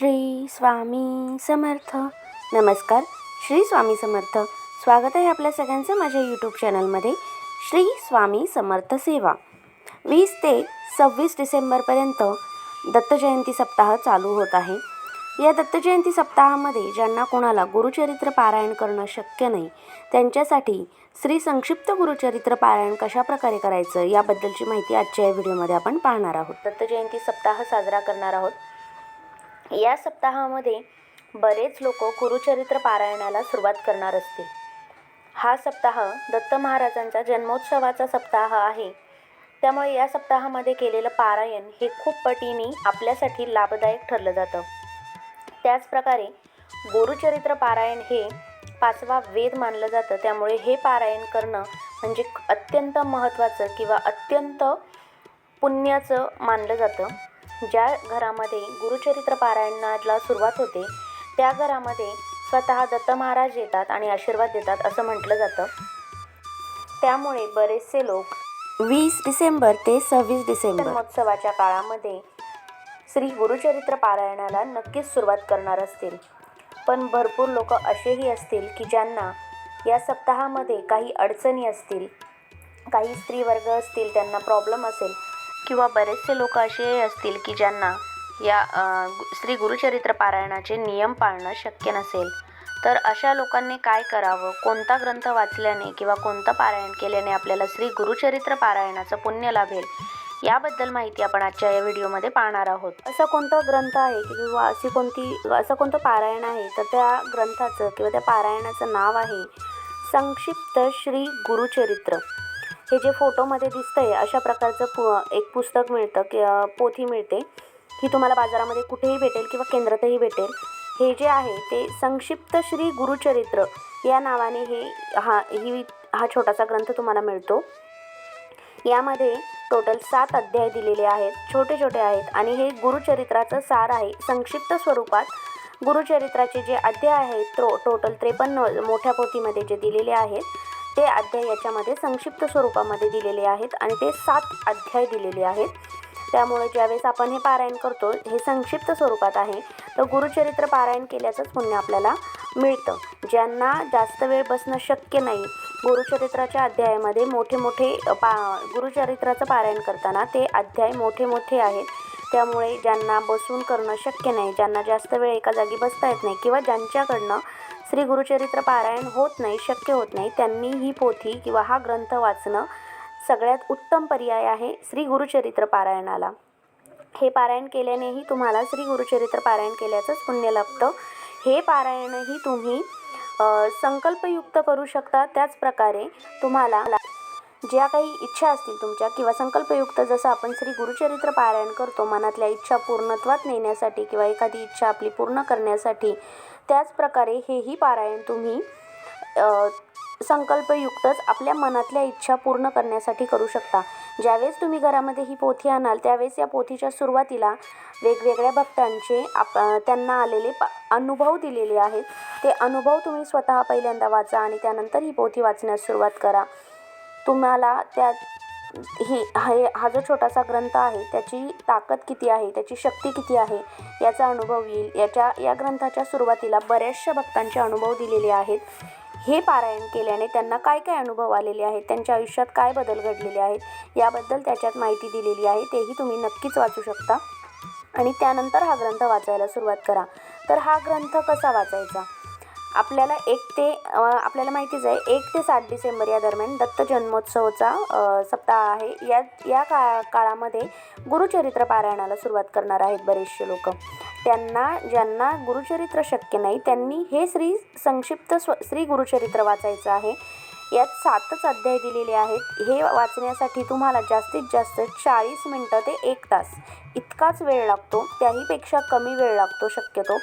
श्री स्वामी समर्थ. नमस्कार श्री स्वामी समर्थ. स्वागत आहे आपल्या सगळ्यांचं माझ्या यूट्यूब चॅनलमध्ये श्री स्वामी समर्थ सेवा. वीस ते सव्वीस डिसेंबरपर्यंत दत्तजयंती सप्ताह चालू होत आहे. या दत्तजयंती सप्ताहामध्ये ज्यांना कोणाला गुरुचरित्र पारायण करणं शक्य नाही त्यांच्यासाठी श्री संक्षिप्त गुरुचरित्र पारायण कशाप्रकारे करायचं याबद्दलची माहिती आजच्या या व्हिडिओमध्ये आपण पाहणार आहोत. दत्तजयंती सप्ताह साजरा करणार आहोत. या सप्ताहामध्ये बरेच लोक गुरुचरित्र पारायणाला सुरुवात करणार असतील. हा सप्ताह दत्त महाराजांचा जन्मोत्सवाचा सप्ताह आहे. त्यामुळे या सप्ताहामध्ये केलेलं पारायण हे खूप पटीने आपल्यासाठी लाभदायक ठरलं जातं. त्याचप्रकारे गुरुचरित्र पारायण हे पाचवा वेद मानलं जातं. त्यामुळे हे पारायण करणं म्हणजे अत्यंत महत्त्वाचं किंवा अत्यंत पुण्याचं मानलं जातं. ज्या घरामध्ये गुरुचरित्र पारायणाला सुरुवात होते त्या घरामध्ये स्वतः दत्त महाराज येतात आणि आशीर्वाद देतात असं म्हटलं जातं. त्यामुळे बरेचसे लोक वीस डिसेंबर ते सव्वीस डिसेंबर. जन्मोत्सवाच्या काळामध्ये श्री गुरुचरित्र पारायणाला नक्कीच सुरुवात करणार असतील. पण भरपूर लोक असेही असतील की ज्यांना या सप्ताहामध्ये काही अडचणी असतील काही स्त्री वर्ग असतील त्यांना प्रॉब्लेम असेल किंवा बरेचसे लोक असे असतील की ज्यांना या श्री गुरुचरित्र पारायणाचे नियम पाळणं शक्य नसेल. तर अशा लोकांनी काय करावं? कोणता ग्रंथ वाचल्याने किंवा कोणतं पारायण केल्याने आपल्याला श्री गुरुचरित्र पारायणाचं पुण्य लाभेल? याबद्दल माहिती आपण आजच्या या व्हिडिओमध्ये पाहणार आहोत. असा कोणता ग्रंथ आहे किंवा अशी कोणती असं कोणतं पारायण आहे? तर त्या ग्रंथाचं किंवा त्या पारायणाचं नाव आहे संक्षिप्त श्री गुरुचरित्र. हे जे फोटोमध्ये दिसतंय अशा प्रकारचं पु एक पुस्तक मिळतं की पोथी मिळते. ही तुम्हाला बाजारामध्ये कुठेही भेटेल किंवा केंद्रातही भेटेल. हे जे आहे ते संक्षिप्त श्री गुरुचरित्र या नावाने हे हा ही हा छोटासा ग्रंथ तुम्हाला मिळतो. यामध्ये टोटल सात अध्याय दिलेले आहेत छोटे छोटे आहेत. आणि हे गुरुचरित्राचं सार आहे संक्षिप्त स्वरूपात. गुरुचरित्राचे जे अध्याय आहेत तो टोटल त्रेपन्न मोठ्या पोथीमध्ये जे दिलेले आहेत ते अध्याय याच्यामध्ये संक्षिप्त स्वरूपामध्ये दिलेले आहेत आणि ते सात अध्याय दिलेले आहेत. त्यामुळे ज्यावेळेस आपण हे पारायण करतो हे संक्षिप्त स्वरूपात आहे. तर गुरुचरित्र पारायण केल्याचंच पुण्य आपल्याला मिळतं. ज्यांना जास्त वेळ बसणं शक्य नाही गुरुचरित्राच्या अध्यायामध्ये मोठे मोठे पा गुरुचरित्राचं पारायण करताना ते अध्याय मोठे मोठे आहेत. त्यामुळे ज्यांना बसून करणं शक्य नाही ज्यांना जास्त वेळ एका जागी बसता येत नाही किंवा ज्यांच्याकडनं श्री गुरुचरित्र पारायण होत नाही शक्य होत नाही त्यांनी ही पोथी किंवा हा ग्रंथ वाचणं सगळ्यात उत्तम पर्याय आहे श्री गुरुचरित्र पारायणाला. हे पारायण केल्यानेही तुम्हाला श्री गुरुचरित्र पारायण केल्याचंच पुण्य लाभतं. हे पारायणही तुम्ही संकल्पयुक्त करू शकता. त्याचप्रकारे तुम्हाला ज्या काही इच्छा असतील तुमच्या किंवा संकल्पयुक्त जसं आपण श्री गुरुचरित्र पारायण करतो मनातल्या इच्छा पूर्णत्वात नेण्यासाठी किंवा एखादी इच्छा आपली पूर्ण करण्यासाठी त्याचप्रकारे हेही पारायण तुम्ही संकल्पयुक्तच आपल्या मनातल्या इच्छा पूर्ण करण्यासाठी करू शकता. ज्यावेळेस तुम्ही घरामध्ये ही पोथी आणाल त्यावेळेस या पोथीच्या सुरुवातीला वेगवेगळ्या भक्तांचे आप त्यांना आलेले पा अनुभव दिलेले आहेत. ते अनुभव तुम्ही स्वतः पहिल्यांदा वाचा आणि त्यानंतर ही पोथी वाचण्यास सुरुवात करा. तुम्हाला त्या ही हे हा जो छोटासा ग्रंथ आहे त्याची ताकद किती आहे त्याची शक्ती किती आहे याचा अनुभव येईल. याच्या या ग्रंथाच्या सुरुवातीला बऱ्याचशा भक्तांचे अनुभव दिलेले आहेत. हे पारायण केल्याने त्यांना काय काय अनुभव आलेले आहेत त्यांच्या आयुष्यात काय बदल घडलेले आहेत याबद्दल त्याच्यात माहिती दिलेली आहे तेही तुम्ही नक्कीच वाचू शकता. आणि त्यानंतर हा ग्रंथ वाचायला सुरुवात करा. तर हा ग्रंथ कसा वाचायचा? आपल्याला एक ते आपल्याला माहितीच आहे एक ते सात डिसेंबर या दरम्यान दत्त जन्मोत्सवचा सप्ताह आहे. या या का काळामध्ये गुरुचरित्र पारायणाला सुरुवात करणार आहेत बरेचसे लोक. त्यांना ज्यांना गुरुचरित्र शक्य नाही त्यांनी हे श्री संक्षिप्त स्व श्री गुरुचरित्र वाचायचं आहे. यात सातच अध्याय दिलेले आहेत. हे वाचण्यासाठी तुम्हाला जास्तीत जास्त चाळीस मिनटं ते एक तास इतकाच वेळ लागतो. त्याहीपेक्षा कमी वेळ लागतो शक्यतो.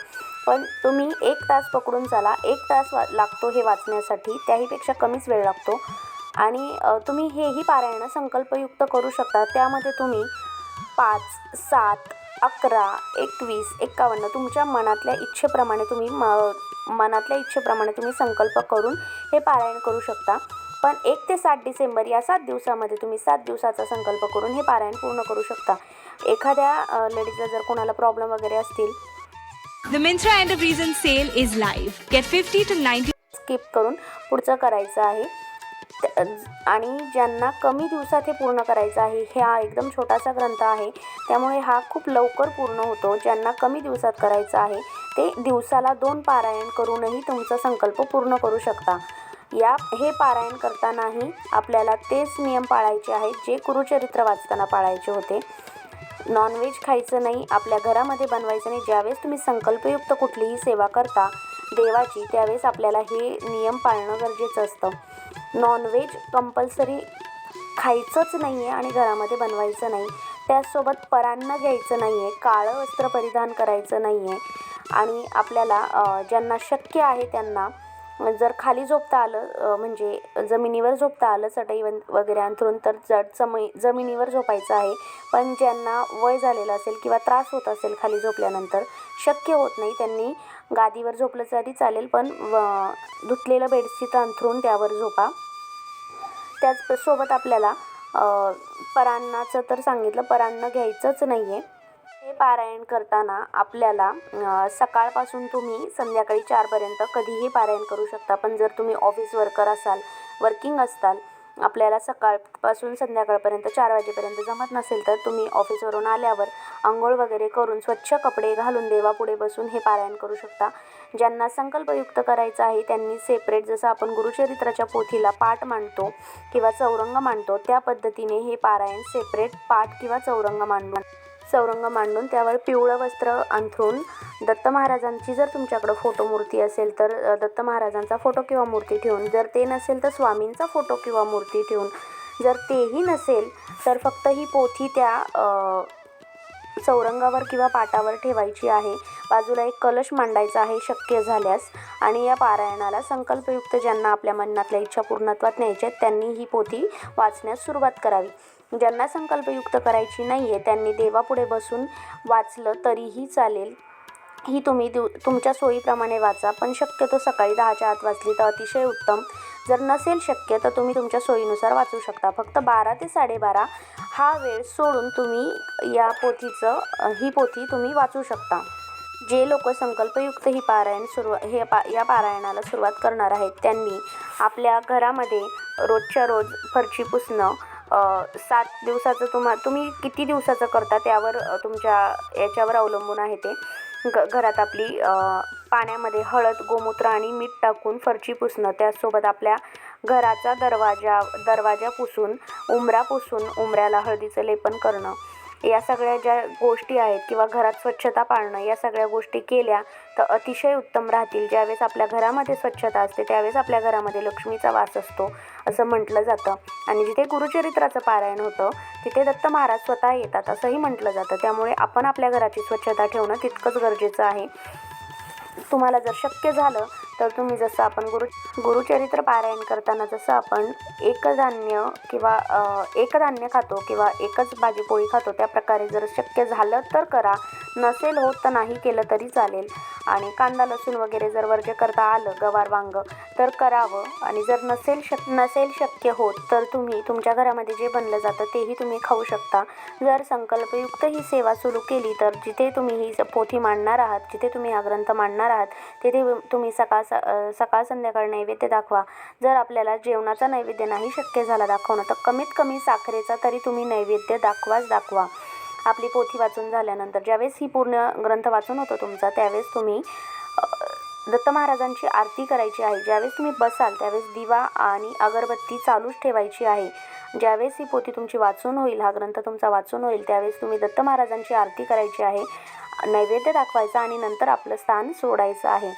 पण तुम्ही एक तास पकडून चाला. एक तास वा लागतो हे वाचण्यासाठी. त्याहीपेक्षा कमीच वेळ लागतो. आणि तुम्ही हेही पारायणं संकल्पयुक्त करू शकता. त्यामध्ये तुम्ही पाच सात अकरा एकवीस एकावन्न तुमच्या मनातल्या इच्छेप्रमाणे तुम्ही म मनातल्या इच्छेप्रमाणे तुम्ही संकल्प करून हे पारायण करू शकता. पण एक ते सात डिसेंबर या सात दिवसामध्ये तुम्ही सात दिवसाचा संकल्प करून हे पारायण पूर्ण करू शकता. एखाद्या लेडीजला जर कोणाला प्रॉब्लेम वगैरे असतील The Mintra End of Reason sale is live. Get 50 to 90 skip करून पुढचं करायचं आहे. आणि ज्यांना कमी दिवसात हे पूर्ण करायचं आहे हा एकदम छोटासा ग्रंथ आहे. त्यामुळे हा खूप लवकर पूर्ण होतो. ज्यांना कमी दिवसात करायचं आहे ते दिवसाला दोन पारायण करूनही तुमचा संकल्प पूर्ण करू शकता. या हे पारायण करतानाही आपल्याला तेच नियम पाळायचे आहेत जे कुरुचरित्र वाचताना पाळायचे होते. नॉनव्हेज खायचं नाही आपल्या घरामध्ये बनवायचं नाही ज्यावेळेस तुम्ही संकल्पयुक्त कुठलीही सेवा करता देवाची त्यावेळेस आपल्याला हे नियम पाळणं गरजेचं असतं. नॉनव्हेज कंपल्सरी खायचंच नाही आहे आणि घरामध्ये बनवायचं नाही. त्याचसोबत परान्न घ्यायचं नाही आहे काळं वस्त्र परिधान करायचं नाही आहे आणि आपल्याला ज्यांना शक्य आहे त्यांना जर खाली झोपता आलं म्हणजे जमिनीवर झोपता आलं चटई वगैरे अंथरून तर जड जमी जमिनीवर झोपायचं आहे. पण ज्यांना वय झालेलं असेल किंवा त्रास होत असेल खाली झोपल्यानंतर शक्य होत नाही. त्यांनी गादीवर झोपलं तरी चालेल पण व- धुतलेलं बेडशीट अंथरून त्यावर झोपा. त्याच सोबत आपल्याला परान्नाचं परांनाचं तर सांगितलं परान्न घ्यायचंच नाही आहे पारायण करताना आपल्याला सकाळपासून तुम्ही संध्याकाळी चारपर्यंत कधीही पारायण करू शकता. पण जर तुम्ही ऑफिस वर्कर असाल वर्किंग असताल आपल्याला सकाळपासून संध्याकाळपर्यंत चार वाजेपर्यंत जमत नसेल तर तुम्ही ऑफिसवरून आल्यावर आंघोळ वगैरे करून स्वच्छ कपडे घालून देवापुढे बसून हे पारायण करू शकता. ज्यांना संकल्पयुक्त करायचं आहे त्यांनी सेपरेट जसं आपण गुरुचरित्राच्या पोथीला पाठ मांडतो किंवा चौरंग मांडतो त्या पद्धतीने हे पारायण सेपरेट पाठ किंवा चौरंग मांडू चौरंग मांडून त्यावर पिवळं वस्त्र अंथरून दत्त महाराजांची जर तुमच्याकडं फोटो मूर्ती असेल तर दत्त महाराजांचा फोटो किंवा मूर्ती ठेवून जर ते नसेल तर स्वामींचा फोटो किंवा मूर्ती ठेवून. जर तेही नसेल तर फक्त ही पोथी त्या चौरंगावर किंवा पाटावर ठेवायची आहे. बाजूला एक कलश मांडायचा आहे शक्य झाल्यास आणि या पारायणाला संकल्पयुक्त ज्यांना आपल्या मनातल्या इच्छा पूर्णत्वात न्यायच्या आहेत त्यांनी ही पोथी वाचण्यास सुरुवात करावी. ज्यांना संकल्पयुक्त करायची नाही आहे त्यांनी देवापुढे बसून वाचलं तरीही चालेल. ही तुम्ही दिव तुमच्या सोयीप्रमाणे वाचा पण शक्यतो सकाळी दहाच्या आत वाचली तर अतिशय उत्तम. जर नसेल शक्य तर तुम्ही तुमच्या सोयीनुसार वाचू शकता. फक्त बारा ते साडेबारा हा वेळ सोडून तुम्ही या पोथीचं ही पोथी तुम्ही वाचू शकता. जे लोक संकल्पयुक्त ही पारायण सुरुवा हे पा या पारायणाला सुरुवात करणार आहेत त्यांनी आपल्या घरामध्ये रोजच्या रोज फरची पुसणं सात दिवसाचं तुम्हा तुम्ही किती दिवसाचं करता त्यावर तुमच्या याच्यावर अवलंबून आहे ते? घ घरात आपली पाण्यामध्ये हळद गोमूत्र आणि मीठ टाकून फरची पुसणं त्याचसोबत आपल्या घराचा दरवाजा दरवाजा पुसून उंबरा पुसून उंबऱ्याला हळदीचं लेपन करणं. या सगळ्या ज्या गोष्टी आहेत किंवा घरात स्वच्छता पाळणं या सगळ्या गोष्टी केल्या तर अतिशय उत्तम राहतील. ज्यावेळेस आपल्या घरामध्ये स्वच्छता असते त्यावेळेस आपल्या घरामध्ये लक्ष्मीचा वास असतो असं म्हटलं जातं. आणि जिथे गुरुचरित्राचं पारायण होतं तिथे दत्त महाराज स्वतः येतात असंही म्हटलं जातं. त्यामुळे आपण आपल्या घराची स्वच्छता ठेवणं तितकंच गरजेचं आहे. तुम्हाला जर शक्य झालं तर तुम्ही जसं आपण गुरु गुरुचरित्र पारायण करताना जसं आपण एकधान्य किंवा एकधान्य खातो किंवा एकच भाजीपोळी खातो त्या प्रकारे जर शक्य झालं तर करा. नसेल होत तर नाही केलं तरी चालेल. आणि कांदा लसूण वगैरे जर वर्ज करता आलं गवार वांग तर करावं. आणि जर नसेल शक नसेल शक्य होत तर तुम्ही तुमच्या घरामध्ये जे बनलं जातं तेही तुम्ही खाऊ शकता. जर संकल्पयुक्त ही सेवा सुरू केली तर जिथे तुम्ही ही पोथी मांडणार आहात जिथे तुम्ही हा ग्रंथ मांडणार आहात तिथे तुम्ही सकाळ स सकाळ संध्याकाळ नैवेद्य दाखवा. जर आपल्याला जेवणाचा नैवेद्य नाही शक्य झाला दाखवणं तर कमीत कमी साखरेचा तरी तुम्ही नैवेद्य दाखवाच दाखवा. आपली पोथी वाचून झाल्यानंतर ज्यावेळेस ही पूर्ण ग्रंथ वाचून होतो तुमचा त्यावेळेस तुम्ही दत्त महाराजांची आरती करायची आहे. ज्यावेळेस तुम्ही बसाल त्यावेळेस दिवा आणि अगरबत्ती चालूच ठेवायची आहे. ज्यावेळेस ही पोथी तुमची वाचून होईल हा ग्रंथ तुमचा वाचून होईल त्यावेळेस तुम्ही दत्त महाराजांची आरती करायची आहे. नैवेद्य दाखवायचा आणि नंतर आपलं स्थान सोडायचं आहे.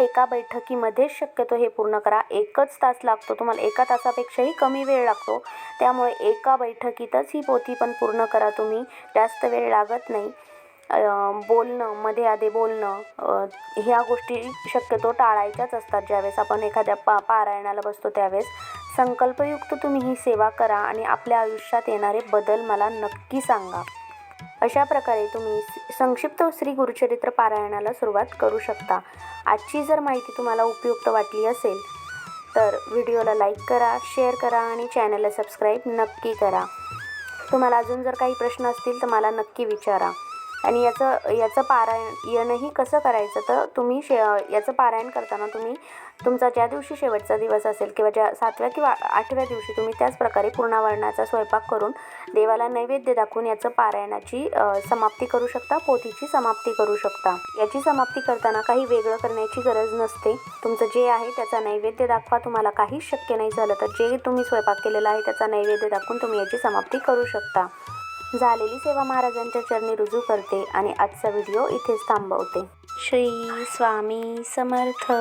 एका बैठकीमध्येच शक्यतो हे पूर्ण करा. एकच तास लागतो. तुम्हाला एका तासापेक्षाही कमी वेळ लागतो. त्यामुळे एका बैठकीतच ही पोथी पण पूर्ण करा तुम्ही. जास्त वेळ लागत नाही. बोलणं मध्ये आधी बोलणं ह्या गोष्टी शक्यतो टाळायच्याच असतात ज्यावेळेस आपण एखाद्या पा पारायणाला बसतो त्यावेळेस. संकल्पयुक्त तुम्ही ही सेवा करा आणि आपल्या आयुष्यात येणारे बदल मला नक्की सांगा. अशा प्रकारे तुम्ही संक्षिप्त श्री गुरुचरित्र पारायणाला सुरुवात करू शकता. आजची जर माहिती तुम्हाला उपयुक्त वाटली असेल तर व्हिडिओला लाईक करा शेअर करा आणि चॅनलला सबस्क्राईब नक्की करा. तुम्हाला अजून जर काही प्रश्न असतील तर मला नक्की विचारा. आणि याचं याचं पारायणही कसं करायचं? तर तुम्ही शे याचं पारायण करताना तुम्ही तुमचा ज्या दिवशी शेवटचा दिवस असेल किंवा ज्या सातव्या किंवा आठव्या दिवशी तुम्ही त्याच प्रकारे पूर्णावरणाचा स्वयंपाक करून देवाला नैवेद्य दाखवून याचं पारायणाची समाप्ती करू शकता पोथीची समाप्ती करू शकता. याची समाप्ती करताना काही वेगळं करण्याची गरज नसते. तुमचं जे आहे त्याचा नैवेद्य दाखवा. तुम्हाला काहीच शक्य नाही झालं तर जे तुम्ही स्वयंपाक केलेला आहे त्याचा नैवेद्य दाखवून तुम्ही याची समाप्ती करू शकता. झालेली सेवा महाराजांच्या चरणी रुजू करते आणि आजचा व्हिडिओ इथेच थांबवते. श्री स्वामी समर्थ.